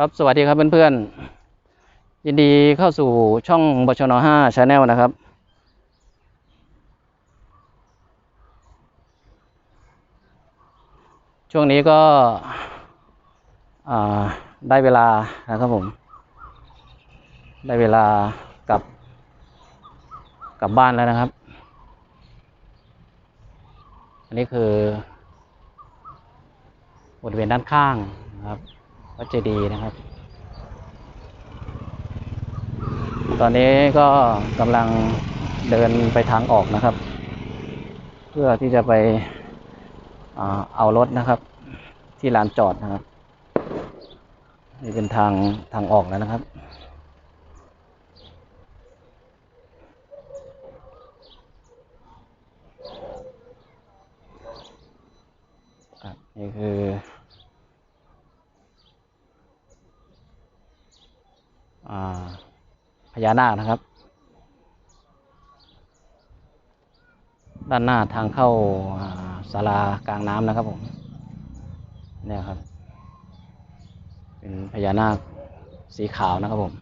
ครับสวัสดีครับเพื่อนๆยินดีเข้าสู่ช่องบชน5 Channel นะครับ ช่วงนี้ก็ได้เวลานะครับผม ได้เวลากลับกลับบ้านแล้วนะครับ อันนี้คือบริเวณด้านข้างนะครับ วัดเจดีย์นะครับ ตอนนี้ก็กำลังเดินไปทางออกนะครับ เพื่อที่จะไปเอารถนะครับ ที่ลานจอดนะครับ นี่เป็นทางทางออกแล้วนะครับนี่คือ พญานาคนะครับ ด้านหน้าทางเข้าศาลากลางน้ำนะครับผมเนี่ยครับ เป็นพญานาคสีขาวนะครับผม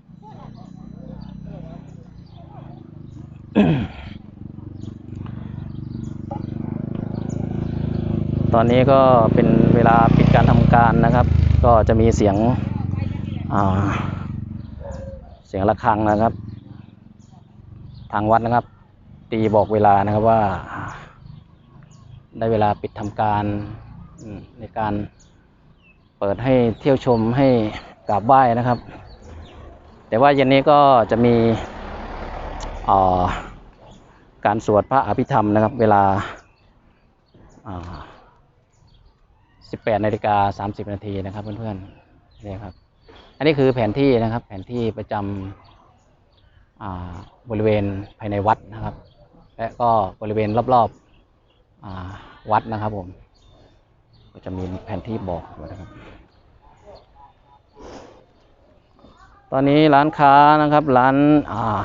ตอนนี้ก็เป็นเวลาปิดการทำการนะครับ ก็จะมีเสียงอ่า สียงะระฆังนะครับ ทางวัดนะครับ ตีบอกเวลานะครับว่า ได้เวลาปิดทำการในการเปิดให้เที่ยวชมให้กราบไหว้นะครับ แต่ว่าเย็นนี้ก็จะมีการสวดพระอภิธรรมนะครับ เวลา 18นาฬิกา30นาทีนะครับเพื่อนๆนี่ครับ อันนี้คือแผนที่นะครับ แผนที่ประจำบริเวณภายในวัดนะครับ และก็บริเวณรอบๆวัดนะครับผม ก็จะมีแผนที่บอกอยู่นะครับ ตอนนี้ร้านค้านะครับร้านา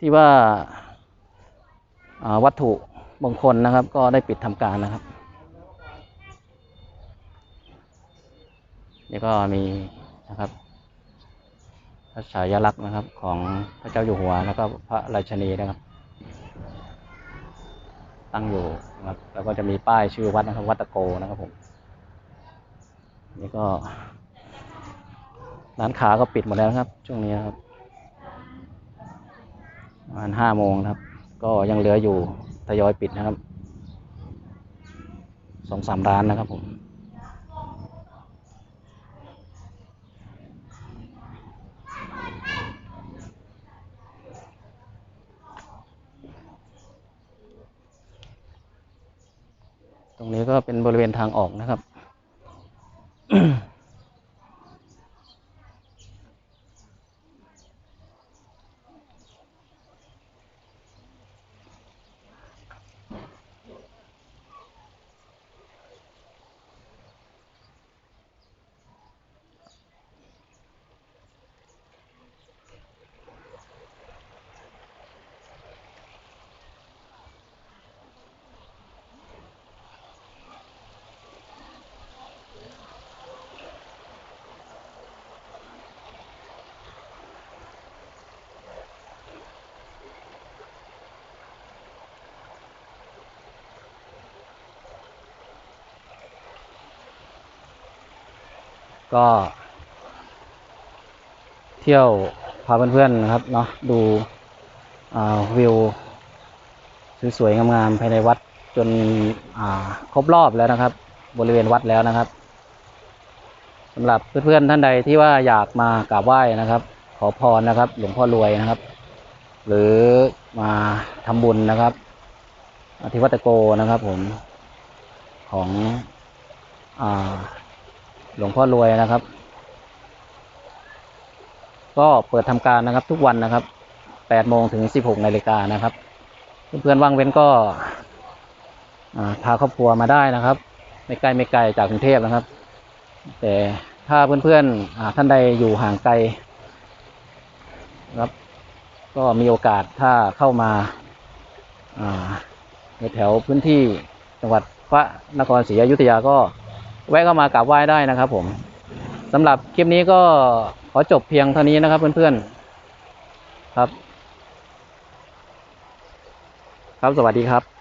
ที่ว่าอ่าวัตถุมงคลนะครับ ก็ได้ปิดทำการนะครับ นี่ก็มีนะครับพระฉายาลักษณ์นะครับของพระเจ้าอยู่หัวแล้วก็พระราชนีนะครับ ตั้งอยู่นะครับ แล้วก็จะมีป้ายชื่อวัดนะครับ วัดตะโกนะครับผมนี่ก็ร้านค้าก็ปิดหมดแล้วครับ ช่วงนี้ครับประมาณห้าโมงครับ ก็ยังเหลืออยู่ทยอยปิดนะครับสองสามร้านนะครับผม รงนี้ก็เป็นบริเวณทางออกนะครับ ก็ เที่ยวพาเพื่อนๆนะครับเนาะดูวิวสวยๆงามๆภายในวัดจนครบรอบแล้วนะครับ บริเวณวัดแล้วนะครับสำหรับเพื่อนๆท่านใดที่ว่าอยากมากราบไหว้นะครับ ขอพรนะครับ หลวงพ่อรวยนะครับ หรือมาทำบุญนะครับที่วัดตะโกนะครับผมของอ่า หลวงพ่อรวยนะครับ ก็เปิดทำการนะครับทุกวันนะครับ8โมงถึง16นาฬิกานะครับ เพื่อนๆว่างเว้นก็พาครอบครัวมาได้นะครับ ไม่ไกลไม่ไกลจากกรุงเทพนะครับ แต่ถ้าเพื่อนๆท่านใดอยู่ห่างไกลนะครับ ก็มีโอกาสถ้าเข้ามาอ่าในแถวพื้นที่จังหวัดพระนครศรีอยุธยาก็ แวะเข้ามากราบไหว้ได้นะครับ ผมสำหรับคลิปนี้ก็ขอจบเพียงเท่านี้นะครับ เพื่อนๆครับ ครับสวัสดีครับ